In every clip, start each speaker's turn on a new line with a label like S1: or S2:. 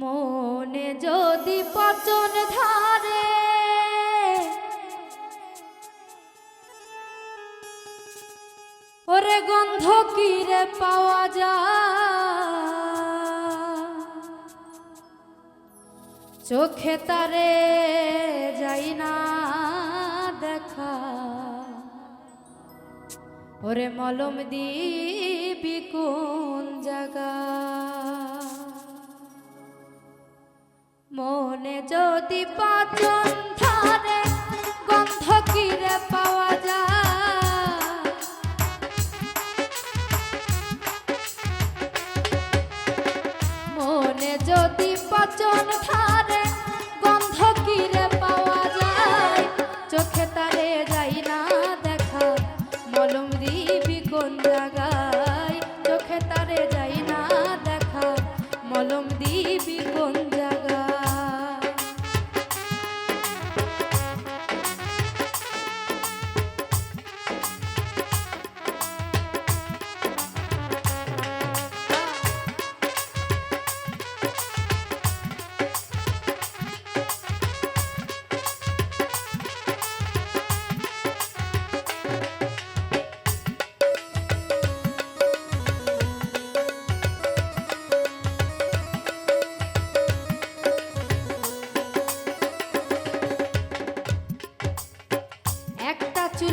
S1: মনে যদি পচন ধারে, ওরে গন্ধ কিরে পাওয়া যায়? চোখে তারে যাই না দেখা। ওরে মলম দিবি কোন জায়গা? যদি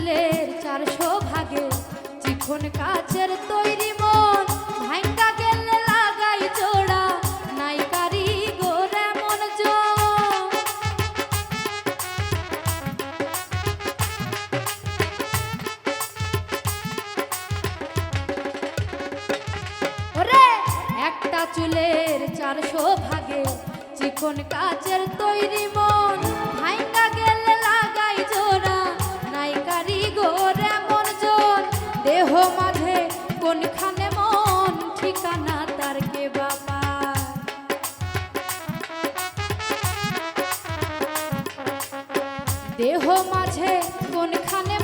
S1: চুলের চারশো ভাগে চিকন কাচের তৈরি মন গেলে লাগাই একটা চুলের চারশো ভাগে চিকন কাচের তৈরি মন ভাঙ্গা দেহ মাঝে কোনখানে মন ঠিকানা তার কে বাবা দেহ মাঝে কোনখানে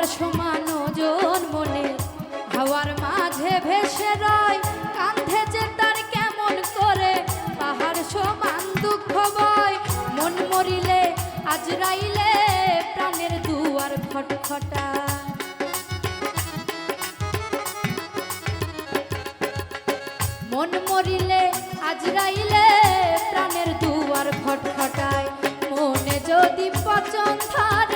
S1: তুলার সমান ওজন মনে, হাওয়ার মাঝে ভেসে রয় কান্ধে যে তার কেমন করে, পাহাড় সমান দুঃখ বয়, মন মরিলে আজরাইলে প্রাণের দুয়ার খটখটা। মন মরিলে আজরাইলে প্রাণের দুয়ার খটখটায়, মনে যদি পচন ধরে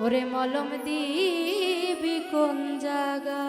S1: ওরে মলম দিবি কোন জাগা